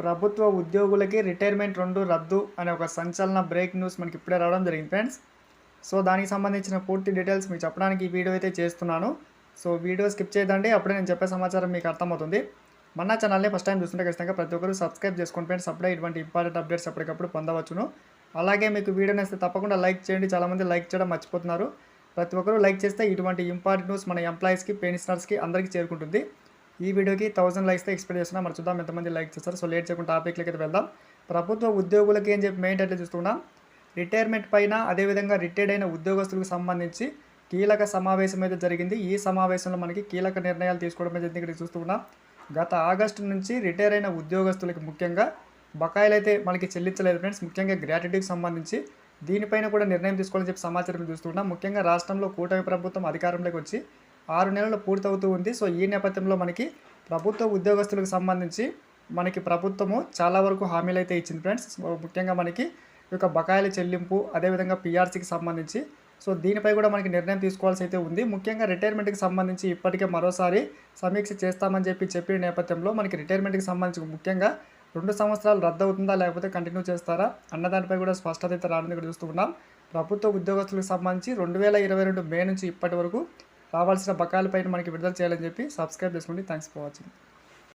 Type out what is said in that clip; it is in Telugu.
ప్రభుత్వ ఉద్యోగులకి రిటైర్మెంట్ రెండు రద్దు అనే ఒక సంచలన బ్రేక్ న్యూస్ మనకి ఇప్పుడే రావడం జరిగింది ఫ్రెండ్స్. సో దానికి సంబంధించిన పూర్తి డీటెయిల్స్ మీకు చెప్పడానికి ఈ వీడియో అయితే చేస్తున్నాను. సో వీడియో స్కిప్ చేయదండి. అప్పుడే నేను చెప్పే సమాచారం మీకు అర్థమవుతుంది. మన ఛానల్ని ఫస్ట్ టైం చూస్తుంటే ఖచ్చితంగా ప్రతి ఒక్కరు సబ్స్క్రైబ్ చేసుకోండి ఫ్రెండ్స్. అప్పుడే ఇటువంటి ఇంపార్టెంట్ అప్డేట్స్ ఎప్పటికప్పుడు పొందవచ్చును. అలాగే మీకు వీడియో నేస్తే తప్పకుండా లైక్ చేయండి. చాలామంది లైక్ చేయడం మర్చిపోతున్నారు. ప్రతి ఒక్కరు లైక్ చేస్తే ఇటువంటి ఇంపార్టెంట్ న్యూస్ మన ఎంప్లాయీస్కి పెన్షనర్స్కి అందరికీ చేరుకుంటుంది. ఈ వీడియోకి థౌసండ్ లైక్స్ ఎక్స్పెక్ట్ చేస్తున్నా. మరి చూద్దాం ఎంతమంది లైక్ చేస్తారు సో లేట్ చేయకుండా టాపిక్లకి అయితే వెళ్దాం. ప్రభుత్వ ఉద్యోగులకి ఏం చెప్పి మెయిన్ టైటిల్ చూస్తున్నాం. రిటైర్మెంట్ పైన అదేవిధంగా రిటైర్డ్ అయిన ఉద్యోగస్తులకు సంబంధించి కీలక సమావేశం అయితే జరిగింది. ఈ సమావేశంలో మనకి కీలక నిర్ణయాలు తీసుకోవడం అయితే ఇక్కడ చూస్తున్నాం గత ఆగస్టు నుంచి రిటైర్ అయిన ఉద్యోగస్తులకి ముఖ్యంగా బకాయిలు అయితే మనకి చెల్లించలేదు ఫ్రెండ్స్ ముఖ్యంగా గ్రాట్యుటీకి సంబంధించి దీనిపైన కూడా నిర్ణయం తీసుకోవాలని చెప్పి సమాచారం చూస్తున్నాం ముఖ్యంగా రాష్ట్రంలో కూటమి ప్రభుత్వం అధికారంలోకి వచ్చి ఆరు నెలలు పూర్తవుతూ ఉంది. సో ఈ నేపథ్యంలో మనకి ప్రభుత్వ ఉద్యోగస్తులకు సంబంధించి మనకి ప్రభుత్వము చాలా వరకు హామీలు అయితే ఇచ్చింది ఫ్రెండ్స్. ముఖ్యంగా మనకి ఈ యొక్క బకాయిల చెల్లింపు అదేవిధంగా పీఆర్సీకి సంబంధించి. సో దీనిపై కూడా మనకి నిర్ణయం తీసుకోవాల్సి అయితే ఉంది. ముఖ్యంగా రిటైర్మెంట్కి సంబంధించి ఇప్పటికే మరోసారి సమీక్ష చేస్తామని చెప్పి చెప్పిన నేపథ్యంలో మనకి రిటైర్మెంట్కి సంబంధించి ముఖ్యంగా రెండు సంవత్సరాలు రద్దు అవుతుందా లేకపోతే కంటిన్యూ చేస్తారా అన్న దానిపై కూడా స్పష్టత అయితే రావడం ఇక్కడ చూస్తూ ఉన్నాం. ప్రభుత్వ ఉద్యోగస్తులకు సంబంధించి రెండు వేల ఇరవై రెండు మే నుంచి ఇప్పటి వరకు రావాల్సిన బకాయిలపైన మనకి విడుదల చేయాలని చెప్పి సబ్స్క్రైబ్ చేసుకోండి థ్యాంక్స్ ఫర్ వాచింగ్